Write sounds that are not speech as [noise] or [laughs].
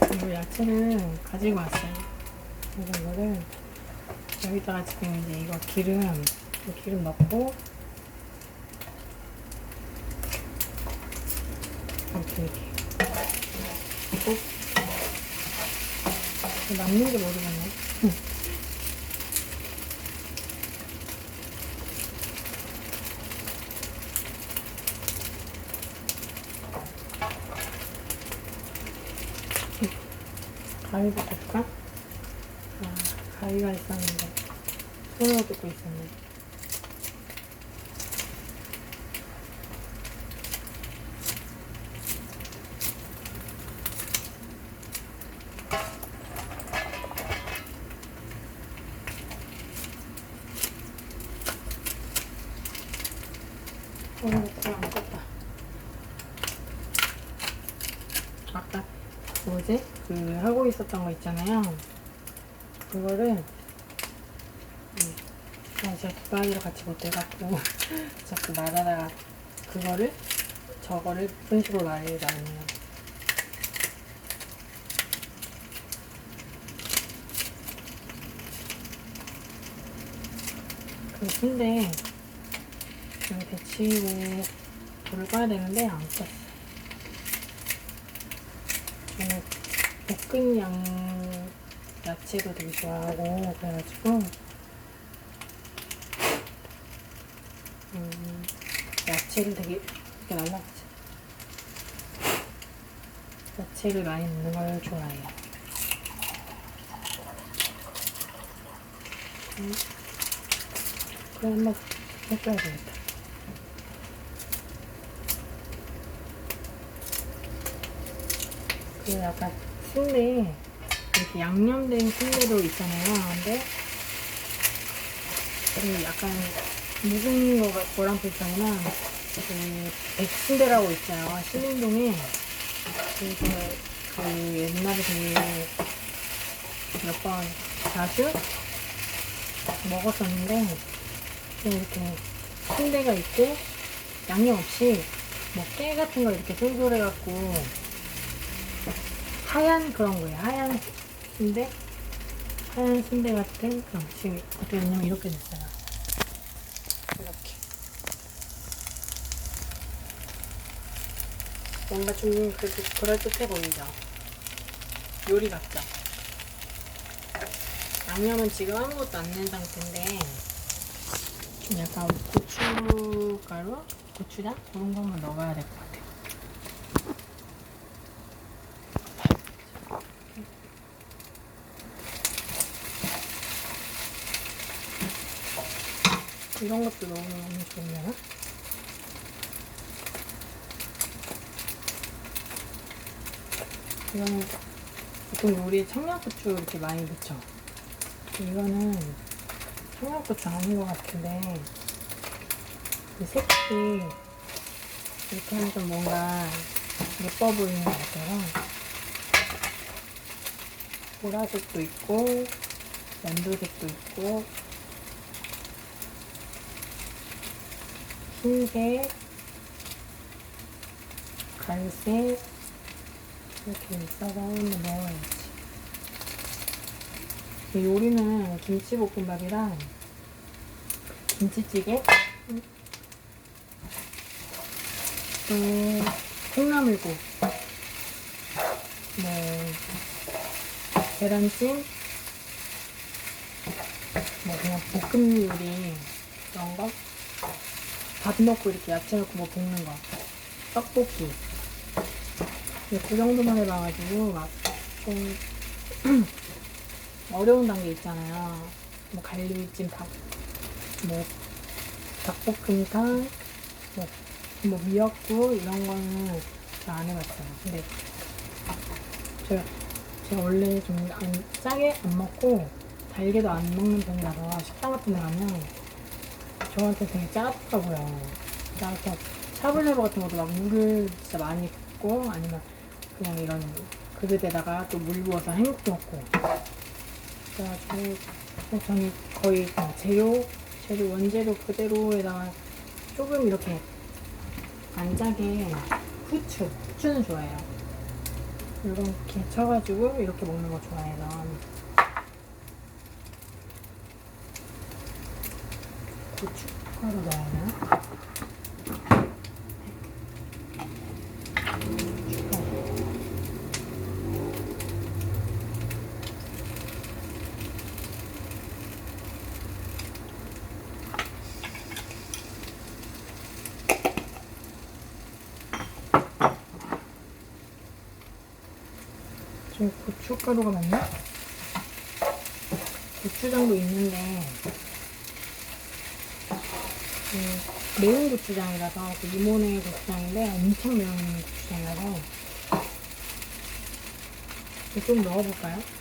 그리고 야채를 가지고 왔어요. 그래서 이거를 여기다가 지금 이제 이거 기름, 이 기름 넣고 이렇게 이렇게 꼭 남는지 모르겠네. 가위도 볼까? 아, 가위가 있었는데 손으로 뜯고 있었네. 손으로 뜯어 안 떴다. 아까 뭐지? 그 하고 있었던 거 있잖아요. 그거를 음, 그냥 제가 뒷바퀴로 같이 못해갖고 [laughs] 자꾸 말하다가 그거를 저거를 분식으로 말해라네요. 그 근데 여기 데치고 불을 꺼야 되는데 안 껐어. 저는 볶은 양 야채도 되게 좋아하고 그래가지고 음, 야채를 되게 이렇게 날라가지 야채를 많이 넣는 걸 좋아해요. 음, 그래 한번 해줘야 되겠다. 그 약간 순대 이렇게 양념된 순대도 있잖아요. 근데 그 약간 묵은 거, 거랑 비슷하지만 그 백순대라고 있어요. 신림동에 그래서 그 옛날에 되게 몇번 자주 먹었었는데 또 이렇게 순대가 있고 양념 없이 뭐 깨 같은 거 이렇게 솔솔해갖고 하얀 그런 거예요. 하얀 순대? 하얀 순대 같은 그런 지금 어떻게 됐냐면 이렇게 됐어요. 이렇게. 뭔가 좀 그래도 그럴듯해 보이죠? 요리 같죠? 양념은 지금 아무것도 안 낸 상태인데 좀 약간 고춧가루? 고추장? 그런 것만 넣어야 될 것 같아요. 이런 것도 넣으면 좋으려나? 이거는 보통 요리에 청양고추 이렇게 많이 넣죠? 이거는 청양고추 아닌 것 같은데 이 색이 이렇게 하면 좀 뭔가 예뻐 보이는 것 같아요. 보라색도 있고 연두색도 있고 흰색, 갈색 이렇게 있어서 한번 넣어야지. 이 요리는 김치볶음밥이랑 김치찌개, 또 콩나물국, 뭐 계란찜, 뭐 그냥 볶음 요리 이런 거. 밥 넣고 이렇게 야채 넣고 뭐 볶는 거. 떡볶이. 이제 그 정도만 해봐가지고 막 좀 [clears throat] 어려운 단계 있잖아요. 뭐 갈비찜, 닭, 뭐 닭볶음탕, 뭐, 뭐 미역국 이런 거는 잘 안 해봤어요. 근데 제가 제가 원래 좀 안, 짜게 안 먹고 달게도 안 먹는 편이라서 식당 같은 데 가면 저한테 되게 짜더라고요. 그래서 샤브샤브 같은 것도 막 물을 진짜 많이 붓고 아니면 그냥 이런 그릇에다가 또 물 부어서 햄국도 먹고 그래가지고 어, 저는 거의 그냥 재료 재료 원재료 그대로에다가 조금 이렇게 안 짜게 후추 후추는 좋아해요. 이렇게 쳐가지고 이렇게 먹는 거 좋아해서 고춧가루. 지금 고춧가루가 맞나? 고추장도 있는데 그 매운 고추장이라서 그 이모네 고추장인데 엄청 매운 고추장이라서 좀 넣어볼까요?